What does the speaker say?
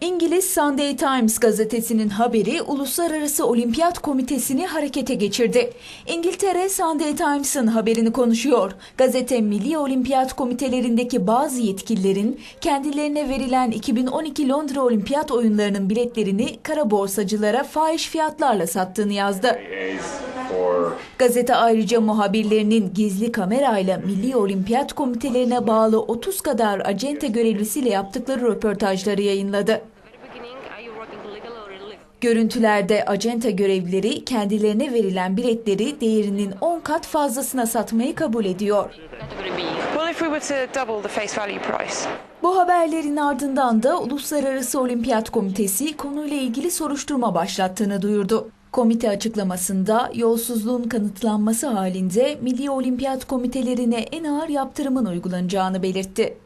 İngiliz Sunday Times gazetesinin haberi Uluslararası Olimpiyat Komitesi'ni harekete geçirdi. İngiltere Sunday Times'ın haberini konuşuyor. Gazete Milli Olimpiyat Komitelerindeki bazı yetkililerin kendilerine verilen 2012 Londra Olimpiyat oyunlarının biletlerini kara borsacılara fahiş fiyatlarla sattığını yazdı. Gazete ayrıca muhabirlerinin gizli kamerayla Milli Olimpiyat Komitelerine bağlı 30 kadar acente görevlisiyle yaptıkları röportajları yayınladı. Görüntülerde acenta görevlileri kendilerine verilen biletleri değerinin 10 kat fazlasına satmayı kabul ediyor. Bu haberlerin ardından da Uluslararası Olimpiyat Komitesi konuyla ilgili soruşturma başlattığını duyurdu. Komite açıklamasında yolsuzluğun kanıtlanması halinde Milli Olimpiyat Komitelerine en ağır yaptırımın uygulanacağını belirtti.